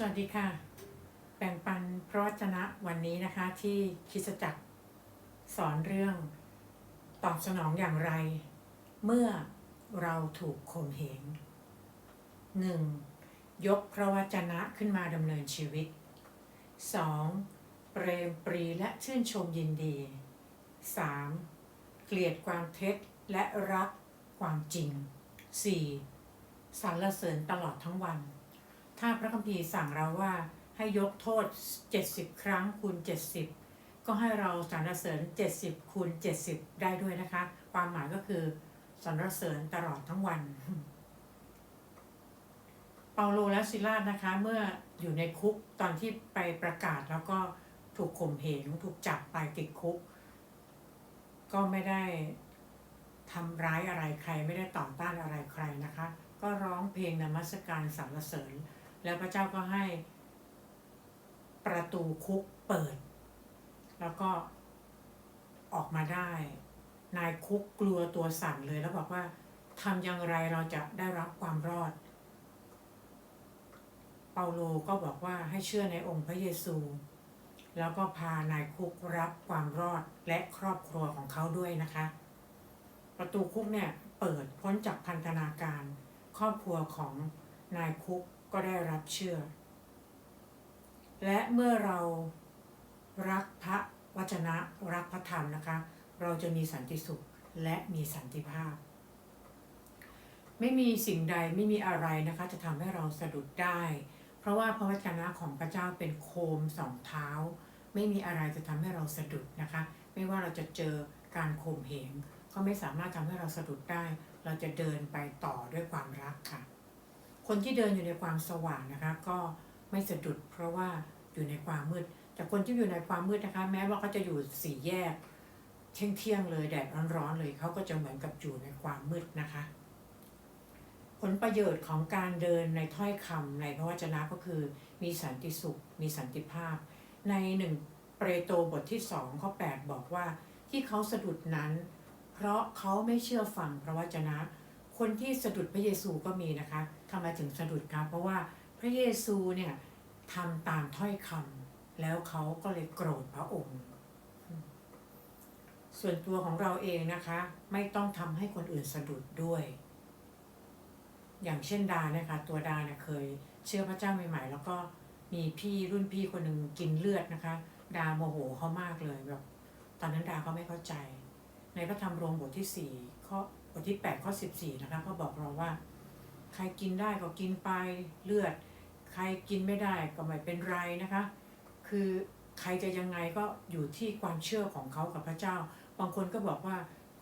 สวัสดีค่ะ แบ่งปันพระวจนะวันนี้นะคะที่คิดจักรสอนเรื่องตอบสนองอย่างไร เมื่อเราถูกข่มเหงหนึ่งยกพระวจนะขึ้นมาดำเนินชีวิต 2. เปรมปรีและชื่นชมยินดี 3. เกลียดความเท็จและรักความจริง 4. สรรเสริญตลอดทั้งวัน ถ้าพระคัมภีร์สั่งเราว่าให้ยกโทษ 70 ครั้งคูณ 70 ก็ให้เราสรรเสริญ 70คูณ70 ได้ด้วยนะคะ ความหมายก็คือสรรเสริญตลอดทั้งวัน เปาโลและซิลาสนะคะ เมื่ออยู่ในคุกตอนที่ไปประกาศแล้วก็ถูกข่มเหงถูกจับไปติดคุก ก็ไม่ได้ทำร้ายอะไรใครไม่ได้ต่อต้านอะไรใครนะคะ ก็ร้องเพลงนมัสการสรรเสริญ แล้วพระเจ้าก็ให้ประตูคุกเปิด แล้วก็ออกมาได้ นายคุกกลัวตัวสั่นเลยแล้วบอกว่าทำอย่างไรเราจะได้รับความรอด เปาโลก็บอกว่าให้เชื่อในองค์พระเยซู แล้วก็พานายคุกรับความรอดและครอบครัวของเขาด้วยนะคะ ประตูคุกเนี่ยเปิดพ้นจากพันธนาการ ครอบครัวของนายคุก ก็ได้รับเชื่อ และเมื่อเรารักพระวจนะรักพระธรรมนะคะ เราจะมีสันติสุขและมีสันติภาพ ไม่มีสิ่งใดไม่มีอะไรนะคะ จะทำให้เราสะดุดได้ เพราะว่าพระวจนะของพระเจ้าเป็นโคมสองเท้า ไม่มีอะไรจะทำให้เราสะดุดนะคะ ไม่ว่าเราจะเจอการข่มเหงก็ไม่สามารถทำให้เราสะดุดได้ เราจะเดินไปต่อด้วยความรักค่ะ คนที่เดินอยู่ในความสว่างนะคะ ก็ไม่สะดุดเพราะว่าอยู่ในความมืด แต่คนที่อยู่ในความมืดนะคะ แม้ว่าเขาจะอยู่สี่แยก เที่ยงเที่ยงเลยแดดร้อนๆเลยเขาก็จะเหมือนกับอยู่ในความมืดนะคะ ผลประโยชน์ของการเดินในถ้อยคำในพระวจนะก็คือ มีสันติสุข มีสันติภาพ ในหนึ่งเปโตรบทที่สองข้อ8บอกว่าที่เขาสะดุดนั้น เพราะเขาไม่เชื่อฟังพระวจนะ คนที่สะดุดพระเยซูก็มีนะคะทำไมถึงสะดุดครับเพราะว่าพระเยซูเนี่ยทำตามถ้อยคำแล้วเขาก็เลยโกรธพระองค์ ส่วนตัวของเราเองนะคะ ไม่ต้องทำให้คนอื่นสะดุดด้วย อย่างเช่นดาเนี่ยค่ะตัวดาเนี่ยเคย เชื่อพระเจ้าใหม่ๆแล้วก็มีพี่รุ่นพี่คนหนึ่งกินเลือดนะคะ ดาโมโหเขามากเลยแบบตอนนั้นดาก็ไม่เข้าใจ ในพระธรรมโรมบทที่สี่ข้อ บทที่แปดข้อสิบสี่นะคะก็บอกเราว่า ใครกินได้ก็กินไปเลือด ใครกินไม่ได้ก็ไม่เป็นไรนะคะ คือใครจะยังไงก็อยู่ที่ความเชื่อของเขากับพระเจ้า บางคนก็บอกว่า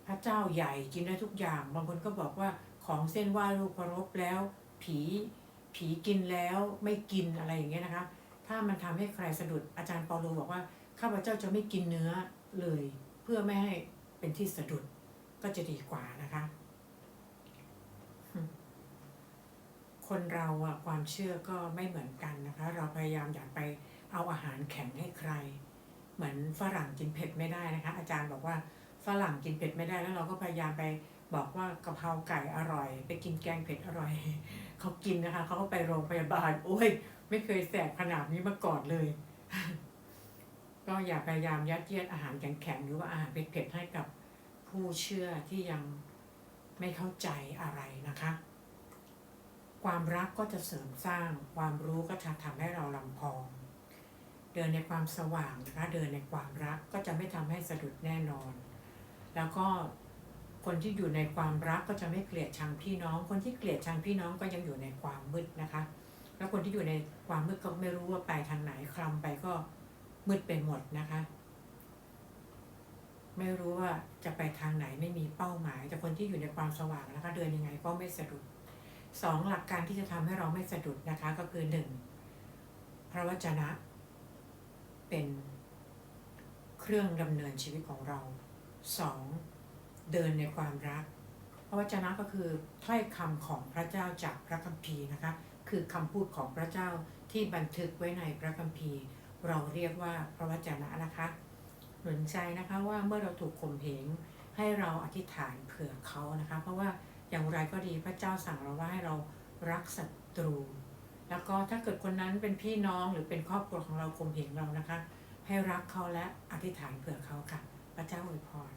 พระเจ้าใหญ่กินได้ทุกอย่าง บางคนก็บอกว่าของเส้นไหว้รูปเคารพแล้ว ผีผีกินแล้วไม่กินอะไรอย่างเงี้ยนะคะ ถ้ามันทำให้ใครสะดุดอาจารย์เปาโลบอกว่าข้าพเจ้าจะไม่กินเนื้อเลย เพื่อไม่ให้เป็นที่สะดุด ก็จะดีกว่านะคะ คนเราอะความเชื่อก็ไม่เหมือนกันนะคะ เราพยายามอยากไปเอาอาหารแข็งให้ใคร เหมือนฝรั่งกินเผ็ดไม่ได้นะคะ อาจารย์บอกว่าฝรั่งกินเผ็ดไม่ได้แล้วเราก็พยายามไปบอกว่ากะเพราไก่อร่อย ไปกินแกงเผ็ดอร่อยเขากินนะคะเขาก็ไปโรงพยาบาลโอ้ย ไม่เคยแสบขนาดนี้มาก่อนเลย ก็อย่าพยายามยัดเยียดอาหารแข็งๆหรือว่าอาหารเผ็ดๆให้กับ ผู้เชื่อที่ยังไม่เข้าใจอะไรนะคะ ความรักก็จะเสริมสร้าง ความรู้ก็จะทำให้เราลำพอง เดินในความสว่างนะคะ เดินในความรักก็จะไม่ทำให้สะดุดแน่นอน แล้วก็คนที่อยู่ในความรักก็จะไม่เกลียดชังพี่น้อง คนที่เกลียดชังพี่น้องก็ยังอยู่ในความมืดนะคะ แล้วคนที่อยู่ในความมืดก็ไม่รู้ว่าไปทางไหนคลำไปก็มืดไปหมดนะคะ ไม่รู้ว่าจะไปทางไหนไม่มีเป้าหมาย แต่คนที่อยู่ในความสว่างนะคะเดินยังไงก็ไม่สะดุดสองหลักการที่จะทำให้เราไม่สะดุดนะคะก็คือหนึ่งพระวจนะ เป็นเครื่องดำเนินชีวิตของเราสองเดินในความรัก พระวจนะก็คือถ้อยคำของพระเจ้าจากพระคัมภีร์นะคะคือคำพูดของพระเจ้าที่บันทึกไว้ในพระคัมภีร์ เราเรียกว่าพระวจนะนะคะ หนุนใจนะคะว่าเมื่อเราถูกข่มเหงให้เราอธิษฐานเผื่อเขานะคะ เพราะว่าอย่างไรก็ดีพระเจ้าสั่งเราว่าให้เรารักศัตรู แล้วก็ถ้าเกิดคนนั้นเป็นพี่น้องหรือเป็นครอบครัวของเราคมเหงเรานะคะ ให้รักเขาและอธิษฐานเผื่อเขาค่ะ พระเจ้าอวยพร